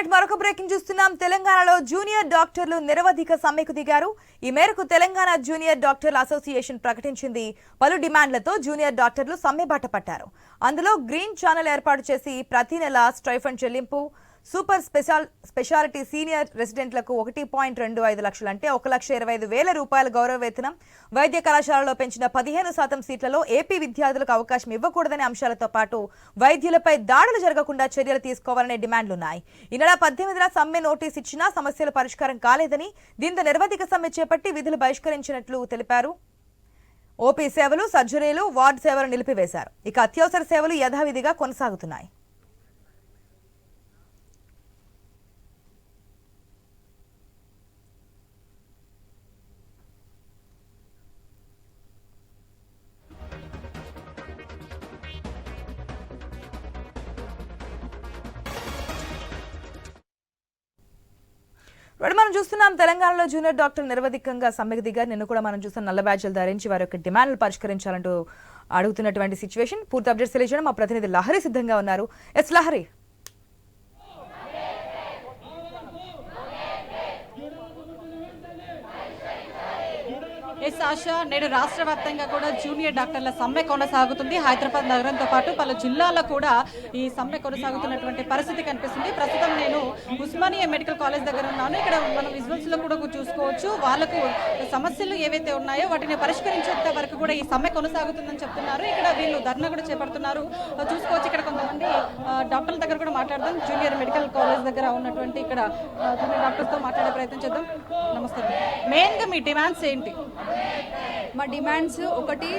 Point మరొక breaking చూస్తున్నాం. తెలంగాణలో జూనియర్ డాక్టర్లు నిరవధిక సమ్మెకు దిగారు. ఈ మేరకు తెలంగాణ జూనియర్ డాక్టర్ల అసోసియేషన్ ప్రకటించింది. పలు డిమాండ్లతో జూనియర్ డాక్టర్లు సమ్మె బాట పట్టారు. అందులో గ్రీన్ ఛానల్ ఏర్పాటు చేసి ప్రతి నెల స్టైఫండ్ చెల్లింపు సూపర్ స్పెషాల్ స్పెషాలిటీ సీనియర్ రెసిడెంట్లకు ఒకటి పాయింట్ రెండు ఐదు లక్షలు అంటే ఒక లక్ష ఇరవై ఐదు వేల రూపాయల గౌరవ వేతనం. వైద్య కళాశాలలో పెంచిన పదిహేను శాతం సీట్లలో ఏపీ విద్యార్థులకు అవకాశం ఇవ్వకూడదనే అంశాలతో పాటు వైద్యులపై దాడులు జరగకుండా చర్యలు తీసుకోవాలనే డిమాండ్లున్నాయి. ఈ నెల పద్దెనిమిదిన సమ్మె నోటీస్ ఇచ్చినా సమస్యల పరిష్కారం కాలేదని దీంతో నిర్వధిక సమ్మె చేపట్టి విధులు బహిష్కరించినట్లు తెలిపారు. ఓపీ సేవలు సర్జరీలు వార్డు సేవలు నిలిపివేశారు. ఇక అత్యవసర సేవలు యథావిధిగా కొనసాగుతున్నాయి. ఇప్పుడు మనం చూస్తున్నాం తెలంగాణలో జూనియర్ డాక్టర్ నిరవధికంగా సమ్మెకు దిగారు. నిన్ను కూడా మనం చూస్తాం నల్ల బ్యాడ్జీలు ధరించి వారి యొక్క డిమాండ్లు పరిష్కరించాలంటూ అడుగుతున్నటువంటి సిచ్యువేషన్ పూర్తి అప్డేట్స్ తెలియజేయడం మా ప్రతినిధి లహరి సిద్ధంగా ఉన్నారు. ఎస్ లహరి. ఎస్ ఆశ నేడు రాష్ట్ర వ్యాప్తంగా కూడా జూనియర్ డాక్టర్ల సమ్మె కొనసాగుతుంది. హైదరాబాద్ నగరంతో పాటు పలు జిల్లాల్లో కూడా ఈ సమ్మె కొనసాగుతున్నటువంటి పరిస్థితి కనిపిస్తుంది. ప్రస్తుతం నేను ఉస్మానియా మెడికల్ కాలేజ్ దగ్గర ఉన్నాను. ఇక్కడ మనం విజువల్స్లో కూడా చూసుకోవచ్చు. వాళ్ళకు సమస్యలు ఏవైతే ఉన్నాయో వాటిని పరిష్కరించేంత వరకు కూడా ఈ సమ్మె కొనసాగుతుందని చెప్తున్నారు. ఇక్కడ వీళ్ళు ధర్నా కూడా చేపడుతున్నారు. చూసుకోవచ్చు ఇక్కడ కొంతమంది డాక్టర్ల దగ్గర కూడా మాట్లాడదాం. జూనియర్ మెడికల్ కాలేజ్ దగ్గర ఉన్నటువంటి ఇక్కడ డాక్టర్తో మాట్లాడే ప్రయత్నం చేద్దాం. నమస్తే మెయిన్గా మీ డిమాండ్స్ ఏంటి? మా డిమాండ్స్ ఒకటి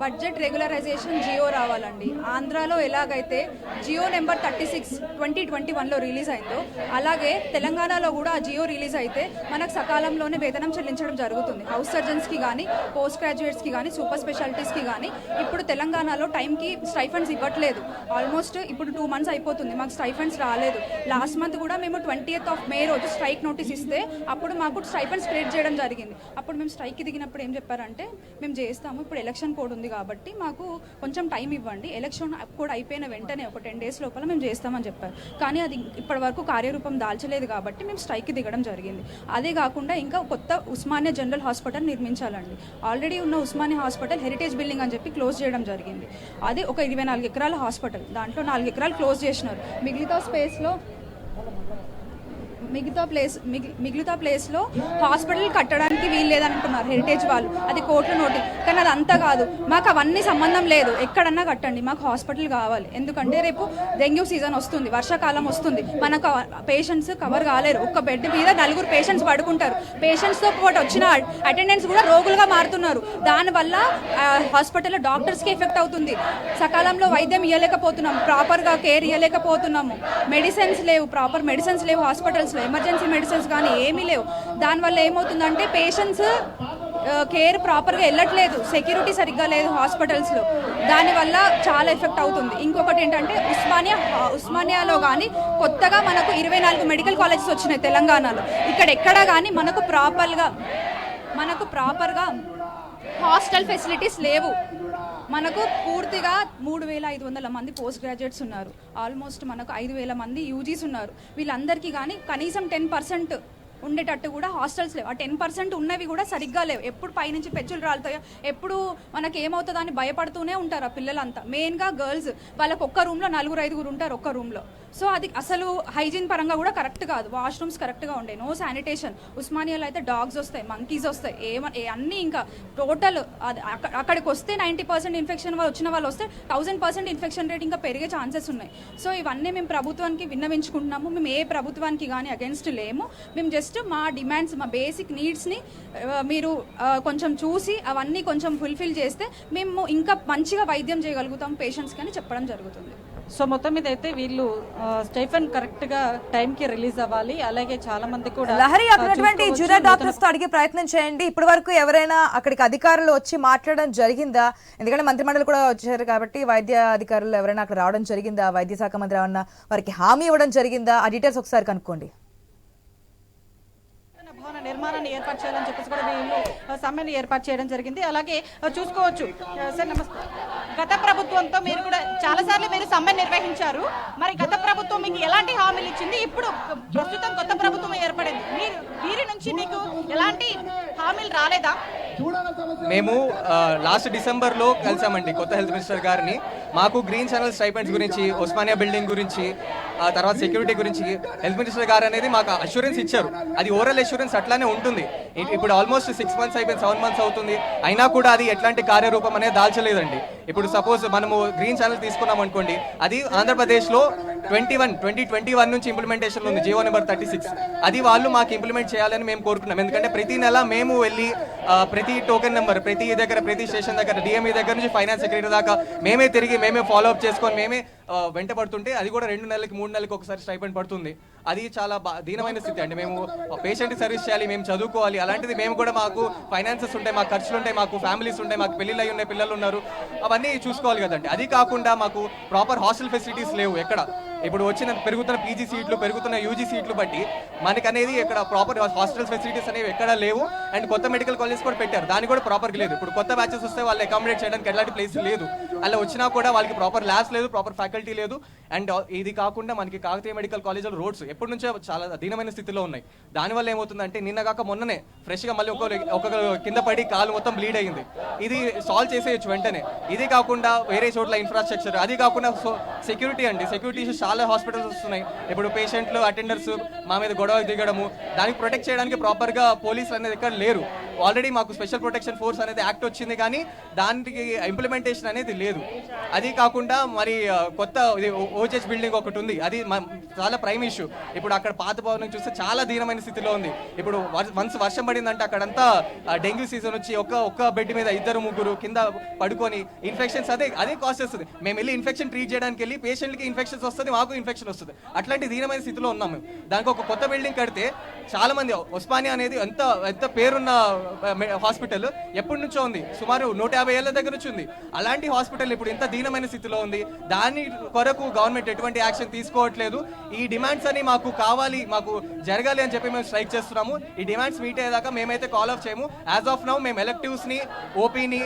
బడ్జెట్ రెగ్యులరైజేషన్ జియో రావాలండి. ఆంధ్రాలో ఎలాగైతే G O number thirty six twenty twenty వన్లో రిలీజ్ అయిందో అలాగే తెలంగాణలో కూడా ఆ జియో రిలీజ్ అయితే మనకు సకాలంలోనే వేతనం చెల్లించడం జరుగుతుంది. హౌస్ సర్జన్స్కి కానీ పోస్ట్ గ్రాడ్యుయేట్స్కి కానీ సూపర్ స్పెషాలిటీస్కి కానీ ఇప్పుడు తెలంగాణలో టైంకి స్టైఫండ్స్ ఇవ్వట్లేదు. ఆల్మోస్ట్ ఇప్పుడు టూ మంత్స్ అయిపోతుంది. మాకు స్టైఫండ్స్ రాలేదు. లాస్ట్ మంత్ కూడా మేము ట్వంటీ ఆఫ్ మే రోజు స్ట్రైక్ నోటీస్ ఇస్తే అప్పుడు మాకు స్టైఫండ్స్ క్రియేట్ చేయడం జరిగింది. అప్పుడు మేము స్ట్రైక్కి దిగినప్పుడు ఏం చెప్పారంటే మేము చేస్తాము. ఇప్పుడు ఎలక్షన్ కోడ్ ఉంది. కాబట్టి మాకు కొంచెం టైం ఇవ్వండి. ఎలక్షన్ కూడా అయిపోయిన వెంటనే ఒక టెన్ డేస్ లోపల మేము చేస్తామని చెప్పారు. కానీ అది ఇప్పటి వరకు కార్యరూపం దాల్చలేదు కాబట్టి మేము స్ట్రైక్ దిగడం జరిగింది. అదే కాకుండా ఇంకా కొత్త ఉస్మానియా జనరల్ హాస్పిటల్ నిర్మించాలండి. ఆల్రెడీ ఉన్న ఉస్మానియా హాస్పిటల్ హెరిటేజ్ బిల్డింగ్ అని చెప్పి క్లోజ్ చేయడం జరిగింది. అదే ఒక ఇరవై నాలుగు ఎకరాల హాస్పిటల్. దాంట్లో నాలుగు ఎకరాలు క్లోజ్ చేసినారు. మిగతా స్పేస్లో మిగతా ప్లేస్ మిగి- మిగతా ప్లేస్లో హాస్పిటల్ కట్టడానికి వీలు లేదంటున్నారు హెరిటేజ్ వాళ్ళు. అది కోర్టులో నోటి. కానీ అది అంతా కాదు. మాకు అవన్నీ సంబంధం లేదు. ఎక్కడన్నా కట్టండి. మాకు హాస్పిటల్ కావాలి. ఎందుకంటే రేపు డెంగ్యూ సీజన్ వస్తుంది. వర్షాకాలం వస్తుంది. మనకు పేషెంట్స్ కవర్ కాలేరు. ఒక్క బెడ్ మీద నలుగురు పేషెంట్స్ పడుకుంటారు. పేషెంట్స్తో పాటు వచ్చిన అటెండెంట్స్ కూడా రోగులుగా మారుతున్నారు. దానివల్ల హాస్పిటల్లో డాక్టర్స్కి ఎఫెక్ట్ అవుతుంది. సకాలంలో వైద్యం ఇవ్వలేకపోతున్నాం ప్రాపర్గా కేర్ ఇవ్వలేకపోతున్నాము మెడిసిన్స్ లేవు. ప్రాపర్ మెడిసిన్స్ లేవు. హాస్పిటల్స్లో ఎమర్జెన్సీ మెడిసిన్స్ కానీ ఏమీ లేవు. దానివల్ల ఏమవుతుందంటే పేషెంట్స్ కేర్ ప్రాపర్గా వెళ్ళట్లేదు. సెక్యూరిటీ సరిగ్గా లేదు హాస్పిటల్స్లో దానివల్ల చాలా ఎఫెక్ట్ అవుతుంది. ఇంకొకటి ఏంటంటే ఉస్మానియా ఉస్మానియాలో కానీ కొత్తగా మనకు ఇరవై నాలుగు మెడికల్ కాలేజెస్ వచ్చినాయి తెలంగాణలో. ఇక్కడ ఎక్కడ కానీ మనకు ప్రాపర్గా మనకు ప్రాపర్గా హాస్టల్ ఫెసిలిటీస్ లేవు. మనకు పూర్తిగా మూడు వేల ఐదు వందల మంది పోస్ట్ గ్రాడ్యుయేట్స్ ఉన్నారు. ఆల్మోస్ట్ మనకు ఐదు వేల మంది యూజీస్ ఉన్నారు. వీళ్ళందరికీ కానీ కనీసం టెన్ పర్సెంట్ ఉండేటట్టు కూడా హాస్టల్స్ లేవు. ఆ టెన్ పర్సెంట్ ఉన్నవి కూడా సరిగ్గా లేవు. ఎప్పుడు పైనుంచి పెచ్చులు రాలుతాయో ఎప్పుడు మనకి ఏమవుతుందో అని భయపడుతూనే ఉంటారు ఆ పిల్లలంతా. మెయిన్గా గర్ల్స్. వాళ్ళకి ఒక్క రూమ్లో నలుగురు ఐదుగురు ఉంటారు ఒక్క రూమ్లో. సో అది అసలు హైజీన్ పరంగా కూడా కరెక్ట్ కాదు. వాష్రూమ్స్ కరెక్ట్గా ఉండే నో శానిటేషన్. ఉస్మానియాలో అయితే డాగ్స్ వస్తాయి మంకీస్ వస్తాయి. ఏమ ఏ- అన్నీ ఇంకా టోటల్ అది అక్కడికి వస్తే నైంటీ పర్సెంట్ ఇన్ఫెక్షన్ వాళ్ళు వచ్చిన వాళ్ళు వస్తే థౌసండ్ పర్సెంట్ ఇన్ఫెక్షన్ రేట్ ఇంకా పెరిగే ఛాన్సెస్ ఉన్నాయి. సో ఇవన్నీ మేము ప్రభుత్వానికి విన్నవించుకుంటున్నాము. మేము ఏ ప్రభుత్వానికి కానీ అగెన్స్ట్ లేము. మేము జస్ట్ మా డిమాండ్స్ మా బేసిక్ నీడ్స్ని మీరు కొంచెం చూసి అవన్నీ కొంచెం ఫుల్ఫిల్ చేస్తే మేము ఇంకా మంచిగా వైద్యం చేయగలుగుతాం పేషెంట్స్కి అని చెప్పడం జరుగుతుంది. సో మొత్తం మీద అయితే వీళ్ళు స్టైఫన్ కరెక్ట్గా టైం కి రిలీజ్ అవ్వాలి. అలాగే చాలా మంది కూడా లహరి అక్కడ. జూనియర్ డాక్టర్స్తో అడిగే ప్రయత్నం చేయండి. ఇప్పటి వరకు ఎవరైనా అక్కడికి అధికారులు వచ్చి మాట్లాడడం జరిగిందా? ఎందుకంటే మంత్రిమండలి కూడా వచ్చారు కాబట్టి వైద్య అధికారులు ఎవరైనా అక్కడ రావడం జరిగిందా? వైద్య శాఖ మంత్రి ఏమన్నా వారికి హామీ ఇవ్వడం జరిగిందా? ఆ డీటెయిల్స్ ఒకసారి కనుక్కోండి. భవన నిర్మాణాన్ని ఏర్పాటు చేయాలని చెప్పేసి కూడా వీళ్ళు సమ్మెను ఏర్పాటు చేయడం జరిగింది. అలాగే చూసుకోవచ్చు. సార్ నమస్తే. గత ప్రభుత్వంతో మీరు కూడా చాలాసార్లు మీరు సమ్మె నిర్వహించారు. మరి గత ప్రభుత్వం మీకు ఎలాంటి హామీలు ఇచ్చింది? ఇప్పుడు ప్రస్తుతం కొత్త ప్రభుత్వం ఏర్పడింది. మీరు వీరి నుంచి మీకు ఎలాంటి హామీలు రాలేదా? మేము లాస్ట్ డిసెంబర్లో కలిసామండి కొత్త హెల్త్ మినిస్టర్ గారిని. మాకు గ్రీన్ ఛానల్ స్టైపెంట్స్ గురించి ఉస్మానియా బిల్డింగ్ గురించి ఆ తర్వాత సెక్యూరిటీ గురించి హెల్త్ మినిస్టర్ గారు అనేది మాకు అష్యూరెన్స్ ఇచ్చారు. అది ఓరల్ అష్యూరెన్స్ అట్లానే ఉంటుంది. ఇప్పుడు ఆల్మోస్ట్ సిక్స్ మంత్స్ అయిపోయింది సెవెన్ మంత్స్ అవుతుంది. అయినా కూడా అది ఎట్లాంటి కార్యరూపం అనేది దాల్చలేదండి. ఇప్పుడు సపోజ్ మనము గ్రీన్ ఛానల్ తీసుకున్నాం అనుకోండి అది ఆంధ్రప్రదేశ్లో twenty one twenty twenty one నుంచి ఇంప్లిమెంటేషన్ ఉంది. జియో నెంబర్ థర్టీ సిక్స్ అది వాళ్ళు మాకు ఇంప్లిమెంట్ చేయాలని మేము కోరుకున్నాం. ఎందుకంటే ప్రతి నెల మేము వెళ్ళి ప్రతి టోకెన్ నెంబర్ ప్రతి దగ్గర ప్రతి స్టేషన్ దగ్గర డిఎంఈ దగ్గర నుంచి ఫైనాన్స్ సెక్రటరీ దాకా మేమే తిరిగి మేమే ఫాలో అప్ చేసుకొని మేమే వెంట పడుతుంటే అది కూడా రెండు నెలలకి మూడు నెలలకి ఒకసారి స్టైపెండ్ పడుతుంది. అది చాలా బా- దీనమైన స్థితి అండి. మేము పేషెంట్ సర్వీస్ చేయాలి మేము చదువుకోవాలి. అలాంటిది మేము కూడా మాకు ఫైనాన్సెస్ ఉంటాయి మాకు ఖర్చులు ఉంటాయి మాకు ఫ్యామిలీస్ ఉంటాయి మాకు పెళ్ళిళ్ళు అయి ఉన్నాయి పిల్లలు ఉన్నారు. అవన్నీ చూసుకోవాలి కదండి. అది కాకుండా మాకు ప్రాపర్ హాస్టల్ ఫెసిలిటీస్ లేవు ఎక్కడ. ఇప్పుడు వచ్చిన పెరుగుతున్న పీజీ సీట్లు పెరుగుతున్న యూజీ సీట్లు బట్టి మనకి అనేది ఇక్కడ ప్రాపర్ హాస్టల్ ఫెసిలిటీస్ అనేవి ఎక్కడ లేవు. అండ్ కొత్త మెడికల్ కాలేజ్ కూడా పెట్టారు. దాని కూడా ప్రాపర్గా లేదు. ఇప్పుడు కొత్త బ్యాచెస్ వస్తే వాళ్ళు అకామిడేట్ చేయడానికి ఎలాంటి ప్లేస్ లేదు. అలా వచ్చినా కూడా వాళ్ళకి ప్రాపర్ ల్యాబ్స్ లేదు ప్రాపర్ ఫ్యాకల్టీ లేదు. అండ్ ఇది కాకుండా మనకి కాకతీయ మెడికల్ కాలేజీలో రోడ్స్ ఎప్పటి నుంచో చాలా దీనమైన స్థితిలో ఉన్నాయి. దానివల్ల ఏమవుతుందంటే నిన్న కాక మొన్ననే ఫ్రెష్గా మళ్ళీ ఒక ఒక కింద పడి కాలు మొత్తం బ్లీడ్ అయ్యింది ఇది సాల్వ్ చేసేయచ్చు వెంటనే. ఇది కాకుండా వేరే చోట్ల ఇన్ఫ్రాస్ట్రక్చర్ అది కాకుండా సెక్యూరిటీ అండి. సెక్యూరిటీ ఇష్యూస్ చాలా హాస్పిటల్స్ వస్తున్నాయి. ఇప్పుడు పేషెంట్లు అటెండర్స్ మా మీద గొడవ దిగడము దానికి ప్రొటెక్ట్ చేయడానికి ప్రాపర్గా పోలీసులు అనేది ఇక్కడ లేరు. ఆల్రెడీ మాకు స్పెషల్ ప్రొటెక్షన్ ఫోర్స్ అనేది యాక్ట్ వచ్చింది కానీ దానికి ఇంప్లిమెంటేషన్ అనేది లేదు. అది కాకుండా మరి కొత్త ఓజెస్ బిల్డింగ్ ఒకటి ఉంది. అది చాలా ప్రైమ్ ఇష్యూ ఇప్పుడు అక్కడ పాత భవనం చూస్తే చాలా దీనమైన స్థితిలో ఉంది. ఇప్పుడు వన్స్ వర్షం పడిందంటే అక్కడంతా డెంగ్యూ సీజన్ వచ్చి ఒక్క ఒక్క బెడ్ మీద ఇద్దరు ముగ్గురు కింద పడుకొని ఇన్ఫెక్షన్స్ అదే అదే కాస్ట్ వస్తుంది మేము వెళ్ళి ఇన్ఫెక్షన్ ట్రీట్ చేయడానికి వెళ్ళి పేషెంట్కి ఇన్ఫెక్షన్స్ వస్తుంది మాకు ఇన్ఫెక్షన్ వస్తుంది. అట్లాంటి దీనమైన స్థితిలో ఉన్నాం మేము. దానికి ఒక కొత్త బిల్డింగ్ కడితే చాలా మంది ఉస్మానియా అనేది ఎంత ఎంత పేరున్న హాస్పిటల్ ఎప్పటి నుంచో ఉంది. సుమారు నూట యాభై ఏళ్ళ దగ్గర నుంచి ఉంది. అలాంటి హాస్పిటల్ ఇప్పుడు ఇంత దీనమైన స్థితిలో ఉంది. దాని కొరకు గవర్నమెంట్ ఎటువంటి యాక్షన్ తీసుకోవట్లేదు. ఈ డిమాండ్స్ అని మాకు కావాలి మాకు జరగాలి అని చెప్పి మేము స్ట్రైక్ చేస్తున్నాము. ఈ డిమాండ్స్ మీట్ అయ్యేదాకా మేమైతే కాల్ ఆఫ్ చేయము. యాజ్ ఆఫ్ నౌ మేము ఎలక్టివ్స్ని ఓపీని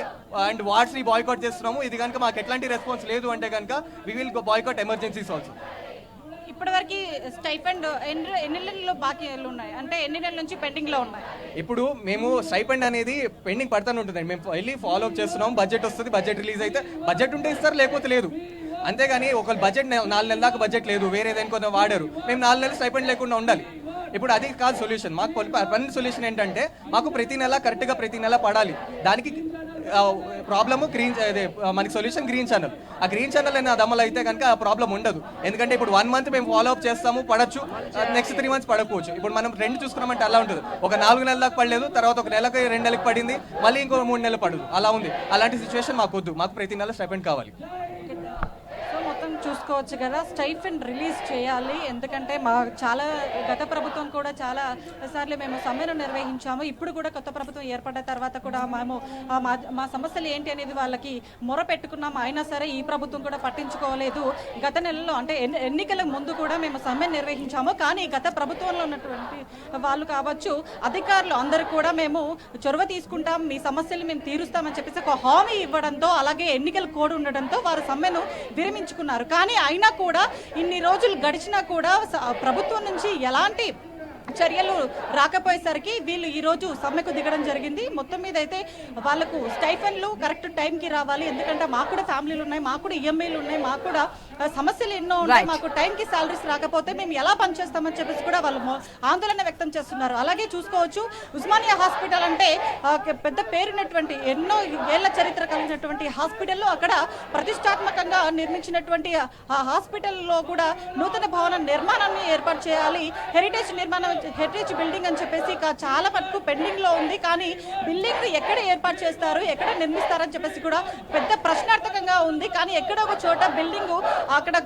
అండ్ వార్డ్స్ని బాయ్కాట్ చేస్తున్నాము. ఇది కనుక మాకు ఎట్లాంటి రెస్పాన్స్ లేదు అంటే కనుక we will boycott emergencies also ఇప్పటివరకు స్టైఫండ్ ఎన్ని ఎన్ని నెలలు బాకీ ఉన్నాయి? అంటే ఎన్ని నెలల నుంచి పెండింగ్లో ఉన్నాయి? ఇప్పుడు మేము స్టైపెండ్ అనేది పెండింగ్ పడుతూనే ఉంటుందండి. మేము వెళ్ళి ఫాలో అప్ చేస్తున్నాం. బడ్జెట్ వస్తుంది. బడ్జెట్ రిలీజ్ అయితే బడ్జెట్ ఉంటే ఇస్తారు లేకపోతే లేదు. అంతేగాని ఒక బడ్జెట్ నాలుగు నెలల దాకా బడ్జెట్ లేదు. వేరే ఏదైనా కొంచెం వాడారు? మేము నాలుగు నెలలు స్టైపెండ్ లేకుండా ఉండాలి. ఇప్పుడు అది కాదు సొల్యూషన్ మాకు పర్మనెంట్ సొల్యూషన్ ఏంటంటే మాకు ప్రతి నెల కరెక్ట్గా ప్రతి నెల పడాలి. దానికి ప్రాబ్లము గ్రీన్ అదే మనకి సొల్యూషన్ గ్రీన్ ఛానల్. ఆ గ్రీన్ ఛానల్ అనేది అది అమలు అయితే కనుక ఆ ప్రాబ్లం ఉండదు. ఎందుకంటే ఇప్పుడు వన్ మంత్ మేము ఫాలో అప్ చేస్తాము పడచ్చు. నెక్స్ట్ త్రీ మంత్స్ పడకపోవచ్చు. ఇప్పుడు మనం రెండు చూసుకున్నామంటే అలా ఉంటుంది. ఒక నాలుగు నెలల దాకా పడలేదు తర్వాత ఒక నెలకి రెండు నెలలకు పడింది మళ్ళీ ఇంకో మూడు నెలలు పడదు. అలా ఉంది. అలాంటి సిచ్యువేషన్ మాకు వద్దు మాకు ప్రతి నెల స్టైపెండ్ కావాలి. చూసుకోవచ్చు కదా. స్టైఫిన్ రిలీజ్ చేయాలి. ఎందుకంటే మా చాలా గత ప్రభుత్వం కూడా చాలా సార్లు మేము సమ్మెను నిర్వహించాము. ఇప్పుడు కూడా కొత్త ప్రభుత్వం ఏర్పడ్డ తర్వాత కూడా మేము మా సమస్యలు ఏంటి అనేది వాళ్ళకి మొర పెట్టుకున్నాం. అయినా సరే ఈ ప్రభుత్వం కూడా పట్టించుకోలేదు. గత నెలలో అంటే ఎన్ని- ఎన్నికల ముందు కూడా మేము సమ్మె నిర్వహించాము. కానీ గత ప్రభుత్వంలో ఉన్నటువంటి వాళ్ళు కావచ్చు అధికారులు అందరూ కూడా మేము చొరవ తీసుకుంటాం. మీ సమస్యలు మేము తీరుస్తామని చెప్పేసి ఒక హామీ ఇవ్వడంతో అలాగే ఎన్నికల కోడ్ ఉండడంతో వారు సమ్మెను విరమించుకున్నారు. కానీ అయినా కూడా ఇన్ని రోజులు గడిచినా కూడా ప్రభుత్వం నుంచి ఎలాంటి చర్యలు రాకపోయేసరికి వీళ్ళు ఈ రోజు సమ్మెకు దిగడం జరిగింది. మొత్తం మీద అయితే వాళ్ళకు స్టైఫన్లు కరెక్ట్ టైంకి రావాలి. ఎందుకంటే మాకు కూడా ఫ్యామిలీలు ఉన్నాయి మాకు కూడా ఈఎంఐలు ఉన్నాయి మాకు కూడా సమస్యలు ఎన్నో ఉన్నాయి. మాకు టైంకి సాలరీస్ రాకపోతే మేము ఎలా పనిచేస్తామని చెప్పేసి కూడా వాళ్ళు ఆందోళన వ్యక్తం చేస్తున్నారు. అలాగే చూసుకోవచ్చు ఉస్మానియా హాస్పిటల్ అంటే పెద్ద పేరున్నటువంటి ఎన్నో ఏళ్ళ చరిత్ర కలిగినటువంటి హాస్పిటల్లో అక్కడ ప్రతిష్టాత్మకంగా నిర్మించినటువంటి హాస్పిటల్లో కూడా నూతన భవన నిర్మాణాన్ని ఏర్పాటు చేయాలి హెరిటేజ్ నిర్మాణం హెరిటేజ్ బిల్డింగ్ అని చెప్పేసి ఇక చాలా మటుకు పెండింగ్లో ఉంది. కానీ బిల్డింగ్ ఎక్కడ ఏర్పాటు చేస్తారు ఎక్కడ నిర్మిస్తారని చెప్పేసి కూడా పెద్ద ప్రశ్నార్థకంగా ఉంది. కానీ ఎక్కడో ఒక చోట బిల్డింగ్ అక్కడ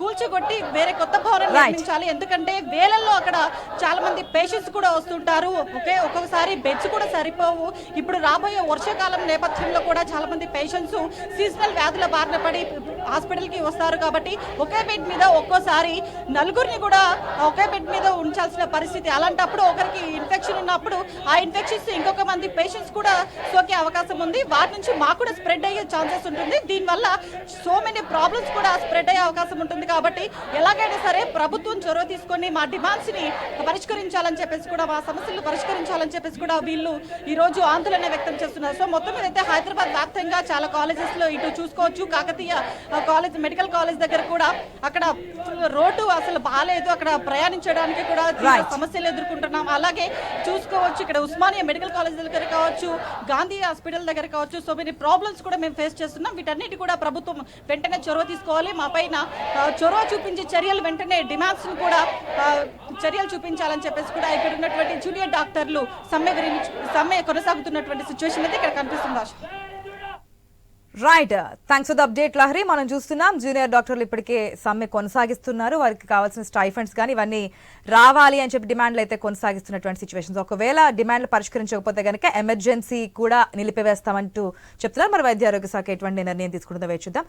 కూల్చిగొట్టి వేరే కొత్త భవనం. నిర్మించాలి. ఎందుకంటే వేలల్లో అక్కడ చాలా మంది పేషెంట్స్ కూడా వస్తుంటారు. ఒకే ఒక్కొక్కసారి బెడ్స్ కూడా సరిపోవు. ఇప్పుడు రాబోయే వర్షాకాలం నేపథ్యంలో కూడా చాలా మంది పేషెంట్స్ సీజనల్ వ్యాధుల బారిన పడి హాస్పిటల్కి వస్తారు. కాబట్టి ఒకే బెడ్ మీద ఒక్కోసారి నలుగురిని కూడా ఒకే బెడ్ మీద ఉంచాల్సిన పరిస్థితి. అలాంటప్పుడు ఒకరికి ఇన్ఫెక్షన్ ఉన్నప్పుడు ఆ ఇన్ఫెక్షన్స్ ఇంకొక మంది పేషెంట్స్ కూడా సోకే అవకాశం ఉంది. వాటి నుంచి మాకు కూడా స్ప్రెడ్ అయ్యే ఛాన్సెస్ ఉంటుంది. దీనివల్ల సో మెనీ ప్రాబ్లమ్స్ కూడా స్ప్రెడ్ అయ్యే అవకాశం ఉంటుంది కాబట్టి ఎలాగైనా సరే ప్రభుత్వం చొరవ తీసుకొని మా డిమాండ్స్ని పరిష్కరించాలని చెప్పేసి కూడా మా సమస్యలు పరిష్కరించాలని చెప్పేసి కూడా వీళ్ళు ఈరోజు ఆందోళన వ్యక్తం చేస్తున్నారు. సో మొత్తం మీద అయితే హైదరాబాద్ వ్యాప్తంగా చాలా కాలేజెస్లో ఇటు చూసుకోవచ్చు. కాకతీయ కాలేజ్ మెడికల్ కాలేజ్ దగ్గర కూడా అక్కడ రోడ్డు అసలు బాగాలేదు అక్కడ ప్రయాణించడానికి కూడా. సమస్యలు ఎదుర్కొంటున్నాం. అలాగే చూసుకోవచ్చు ఇక్కడ ఉస్మానియా మెడికల్ కాలేజ్ దగ్గర కావచ్చు గాంధీ హాస్పిటల్ దగ్గర కావచ్చు సో మెనీ ప్రాబ్లమ్స్ కూడా మేము ఫేస్ చేస్తున్నాం. వీటన్నిటి కూడా ప్రభుత్వం వెంటనే చొరవ తీసుకోవాలి. మా పైన చొరవ చూపించే చర్యలు వెంటనే డిమాండ్స్ కూడా చర్యలు చూపించాలని చెప్పేసి కూడా ఇక్కడ ఉన్నటువంటి జూనియర్ డాక్టర్లు సమ్మె గురించి సమ్మె కొనసాగుతున్నటువంటి సిచ్యువేషన్ అయితే ఇక్కడ కనిపిస్తుంది Asha. Right thanks for the update Lahari మనం చూస్తున్నాం జూనియర్ డాక్టర్లు ఇప్పటికే సమ్మె కొనసాగిస్తున్నారు. వారికి కావాల్సిన స్టైఫండ్స్ కానీ ఇవన్నీ రావాలి అని చెప్పి డిమాండ్లు అయితే కొనసాగిస్తున్నటువంటి సిచ్యువేషన్స్ ఒకవేళ డిమాండ్లు పరిష్కరించకపోతే కనుక ఎమర్జెన్సీ కూడా నిలిపివేస్తామంటూ చెప్తున్నారు. మరి వైద్య ఆరోగ్య శాఖ ఎటువంటి నిర్ణయం తీసుకుంటుందో వేచి చూద్దాం.